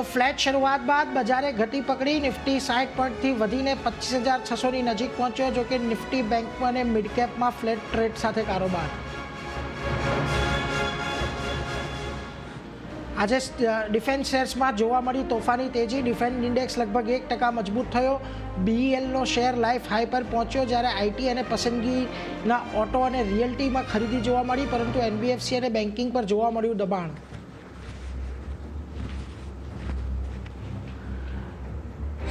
તો ફ્લેટ શરૂઆત બાદ બજારે ઘટી પકડી. નિફ્ટી સાઠ પોઈન્ટથી વધીને પચીસ હજાર છસોની નજીક પહોંચ્યો જોકે નિફ્ટી બેંક અને મિડકેપમાં ફ્લેટ ટ્રેડ સાથે કારોબાર. આજે ડિફેન્સ શેર્સમાં જોવા મળી તોફાની તેજી. ડિફેન્સ ઇન્ડેક્સ લગભગ એક ટકા મજબૂત થયો. બીઈએલનો શેર લાઈફ હાઈ પર પહોંચ્યો, જ્યારે આઈટી અને પસંદગીના ઓટો અને રિયલ્ટીમાં ખરીદી જોવા મળી, પરંતુ એનબીએફસી અને બેન્કિંગ પર જોવા મળ્યું દબાણ.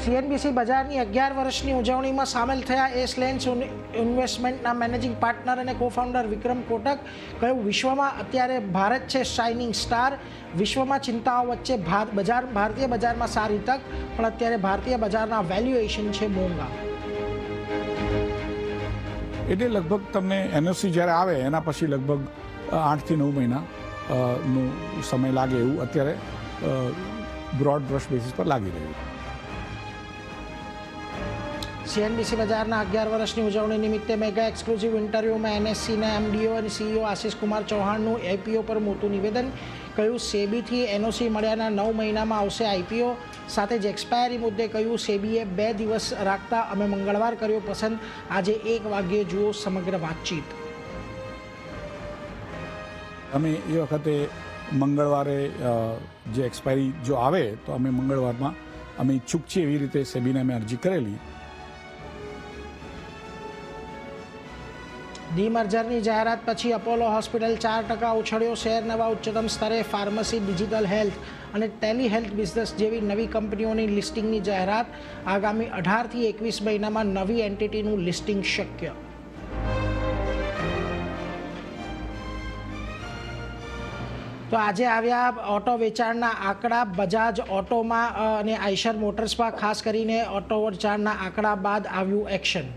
સીએનબીસી બજારની અગિયાર વર્ષની ઉજવણીમાં સામેલ થયા. એસ લેન્સ ઇન્વેસ્ટમેન્ટના મેનેજિંગ પાર્ટનર અને કો ફાઉન્ડર વિક્રમ કોટક કહ્યું, વિશ્વમાં અત્યારે ભારત છે શાઇનિંગ સ્ટાર વિશ્વમાં ચિંતાઓ વચ્ચે બજાર, ભારતીય બજારમાં સારી તક, પણ અત્યારે ભારતીય બજારના વેલ્યુએશન છે મોંઘા. એટલે લગભગ તમને એનઓસી જ્યારે આવે, એના પછી લગભગ આઠથી નવ મહિના નું સમય લાગે એવું અત્યારે બ્રોડ બ્રશ બેસિસ પર લાગી રહ્યું સીએનબીસી બજારના અગિયાર વર્ષની ઉજવણી નિમિત્તે મેગા એક્સક્લુઝિવ ઇન્ટરવ્યુમાં એનએસસીના એમડીઓ અને સીઈઓ આશિષ કુમાર ચૌહાણનું એપીઓ પર મોટું નિવેદન કહ્યું, સેબીથી એનઓસી મળ્યાના નવ મહિનામાં આવશે આઈપીઓ સાથે જ એક્સપાયરી મુદ્દે કહ્યું, સેબીએ બે દિવસ રાખતા અમે મંગળવાર કર્યો પસંદ. આજે એક વાગ્યે જુઓ સમગ્ર વાતચીત. અમે એ વખતે મંગળવારે જે એક્સપાયરી જો આવે, તો અમે મંગળવારમાં અમે ઈચ્છુક છીએ એવી રીતે સેબીને અમે અરજી કરેલી. ડીમર્જરની જાહેરાત પછી અપોલો હોસ્પિટલ ચાર ટકા ઉછળ્યો. શેર નવા ઉચ્ચતમ સ્તરે ફાર્મસી, ડિજિટલ હેલ્થ અને ટેલી હેલ્થ બિઝનેસ જેવી નવી કંપનીઓની લિસ્ટિંગની જાહેરાત. આગામી અઢારથી એકવીસ મહિનામાં નવી એન્ટિટીનું લિસ્ટિંગ શક્ય. તો આજે આવ્યા ઓટો વેચાણના આંકડા, બજાજ ઓટોમાં અને આઈશર મોટર્સમાં ખાસ કરીને ઓટો વેચાણના આંકડા બાદ આવ્યું એક્શન.